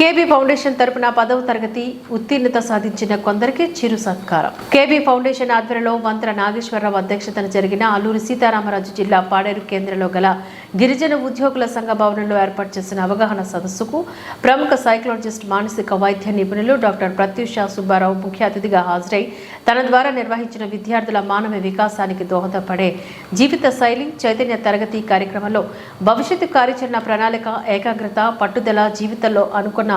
KB foundation తరపున పదవ తరగతి ఉత్తీర్ణత సాధించిన కొందరికి చిరు సత్కారం. కేబీ ఫౌండేషన్ ఆధ్వర్యంలో మంత్ర నాగేశ్వరరావు అధ్యక్షతన జరిగిన అల్లూరి సీతారామరాజు జిల్లా పాడేరు కేంద్రంలో గల గిరిజన ఉద్యోగుల సంఘ భవనంలో ఏర్పాటు చేసిన అవగాహన సదస్సుకు ప్రముఖ సైకలాజిస్ట్ మానసిక వైద్య నిపుణులు డాక్టర్ ప్రత్యూష సుబ్బారావు ముఖ్య అతిథిగా హాజరై తన ద్వారా నిర్వహించిన విద్యార్థుల మానవ వికాసానికి దోహదపడే జీవిత శైలి చైతన్య తరగతి కార్యక్రమంలో భవిష్యత్తు కార్యాచరణ ప్రణాళిక ఏకాగ్రత పట్టుదల జీవితంలో అనుకున్న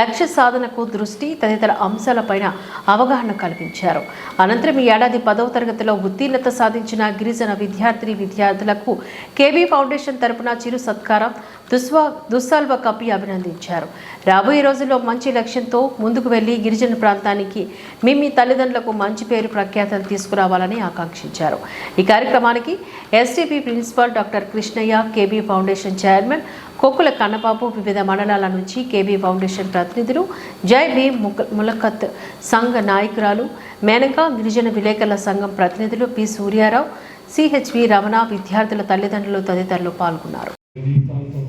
లక్ష్య సాధనకు దృష్టి తదితర అంశాలపైన అవగాహన కల్పించారు. అనంతరం ఈ ఏడాది పదవ తరగతిలో ఉత్తీర్ణత సాధించిన గిరిజన విద్యార్థి విద్యార్థులకు కేబీ ఫౌండేషన్ తరపున చిరు సత్కారం దుస్వా దుస్సాల్వ కప్పి అభినందించారు. రాబోయే రోజుల్లో మంచి లక్ష్యంతో ముందుకు వెళ్ళి గిరిజన ప్రాంతానికి మీ మీ తల్లిదండ్రులకు మంచి పేరు ప్రఖ్యాతలు తీసుకురావాలని ఆకాంక్షించారు. ఈ కార్యక్రమానికి STP principal doctor Krishnaiah KB foundation chairman Kokkula Kannababu వివిధ మండలాల నుంచి కేబీ ఫౌండేషన్ ప్రతినిధులు జై భీమ్ ములకత్ సంఘ నాయకురాలు మేనకా గిరిజన విలేకరుల సంఘం ప్రతినిధులు పి. సూర్యారావు సిహెచ్వి రమణ విద్యార్థుల తల్లిదండ్రులు తదితరులు పాల్గొన్నారు. ఆ మేధస్సు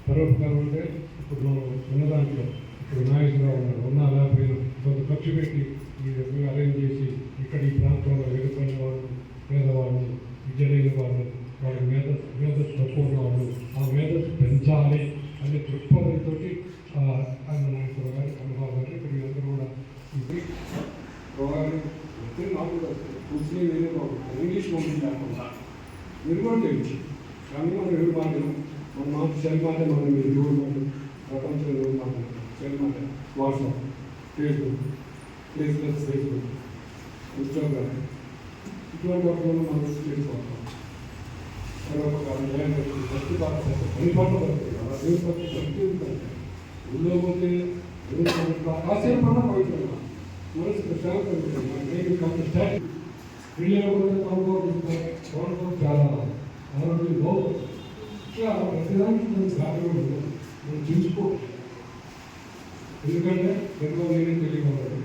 పెంచాలి అనే దృక్పథంతో అంటే ఇప్పుడు మనం ఉన్న దాంట్లో ఇప్పుడు నాగేశ్వరరావు ఉన్నారు ఉన్నా లేకపోయినా కొంత ఖర్చు పెట్టి ఈ రకంగా అరేంజ్ చేసి ఇక్కడ ఈ ప్రాంతంలో వెలుపడిన వాళ్ళు పేదవాళ్ళు విద్య లేని వాళ్ళు వాళ్ళ మేధ మేధస్సు తక్కువ ఉన్న వాళ్ళు ఆ మేధస్సు పెంచాలి అనే దృక్పథంతో ఆయన నాగేశ్వరరావు గారు అనుభవం గారు ఇక్కడ వీళ్ళందరూ కూడా ఇది రోగాలు ముస్లిం నాకు వేరే బాగుంటుంది ఇంగ్లీష్ పంపించి లేకుండా మీరు కూడా తెలుసు. కానీ మనం ఎవరు మాటలు మన మాట సెల్ మాట మనం మీరు ఎవరు మాటలు ప్రపంచంలో ఎవరు మాటలు సెల్ మాట WhatsApp Facebook Facebook Facebook Instagram. ఇటువంటి వాటిలో మనం చేసుకోవాలి భక్తి అన్ని అలా దేవుని భక్తి భక్తి ఉంటుంది. ఊళ్ళో పోతే దేవుని కాసేపు పడినా పవిత్రంగా. మనసు ప్రశాంతంగా ఉంటుంది మనకి కొంత స్టాటి పిల్లలు కూడా పడుకోవాలి పడుకోవడం చాలా ఆరోగ్యం బాగుంటుంది ఇట్లా ప్రతిదానికి మనం జాగ్రత్త ఉంటుంది మనం చూసుకో ఎందుకంటే పెద్దలు నేనే తెలియకూడదు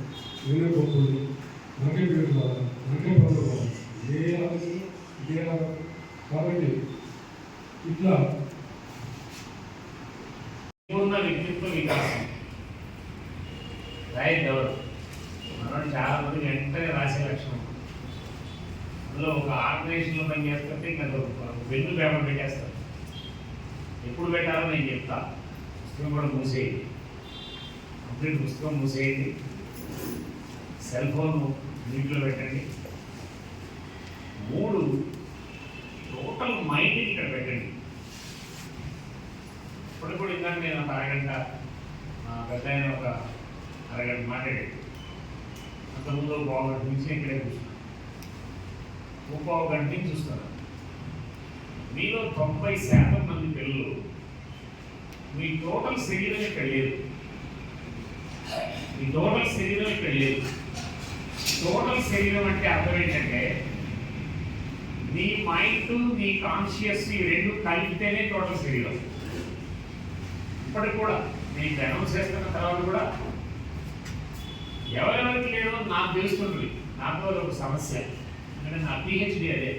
నేనే గొప్పది నాకే పేరు కావాలి నాకే పనులు కావాలి ఏ ఆలోచన ఇదే ఆలోచన. కాబట్టి ఇట్లా పూర్ణ వ్యక్తిత్వ వికాసం రైట్ ఎవరు మనం చాలా మంది వెంటనే రాసే లక్షణం అందులో ఒక ఆర్గనైజేషన్లో పని చేస్తుంటే ఇంకా వెన్ను పేపర్ పెట్టేస్తారు. ఎప్పుడు పెట్టాలో నేను చెప్తా. పుస్తకం కూడా మూసేయండి. కంప్లీట్ పుస్తకం మూసేయండి. సెల్ ఫోన్ నీటిలో పెట్టండి. మూడు టోటల్ మైండ్ ఇక్కడ పెట్టండి. ఇప్పుడు కూడా ఇందాక నేను ఒక అరగంట పెద్ద ఒక అరగంట మాట్లాడాడు. అంతకుముందు బాగుంటుంది పావు నుంచి ఇక్కడే కూర్చున్నాను ముప్పావు గంట నుంచి చూస్తున్నాను మీలో తొంభై శాతం మంది పిల్లలు మీ టోటల్ శరీరం ఇక్కడ లేదు మీ టోటల్ శరీరం ఇక్కడ లేదు టోటల్ శరీరం అంటే అర్థం ఏంటంటే నీ మైండ్ నీ కాన్షియస్ ఈ రెండు కలిపితేనే టోటల్ శరీరం. ఇప్పటికి కూడా నేను అనౌన్స్ చేస్తున్న తర్వాత కూడా నాకు తెలుసుకుంటుంది. నాకు ఒక సమస్య. ఎందుకంటే నా పిహెచ్డి అదే.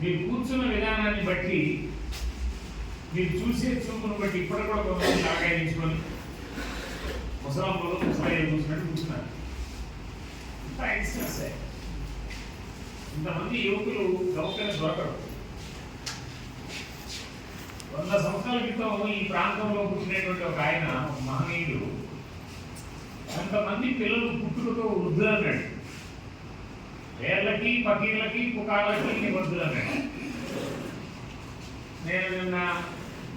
మీరు కూర్చున్న విధానాన్ని బట్టి మీరు చూసే చూపును బట్టి ఇప్పటికి కూడా కొంతమంది ఆకాయించుకొని ముసలాంలో ముసలాయి చూసినట్టు కూర్చున్నారు. ఇంత యాక్సిడెంట్స్ ఇంతమంది యువకులు గౌకలు దొరకరు. వంద సంవత్సరాల క్రితం ఈ ప్రాంతంలో పుట్టినటువంటి ఒక ఆయన మహనీయుడు కొంతమంది పిల్లలు పుట్టుకతో వృద్ధులన్నాడు పేర్లకి పకీర్లకి పుకార్లకి వృద్ధులన్నాడు నేను నిన్న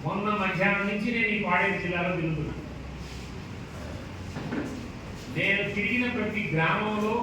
మొన్న మధ్యాహ్నం నుంచి నేను ఈ పాడేరు జిల్లాలో తిరుగుతున్నాను నేను తిరిగిన ప్రతి గ్రామంలో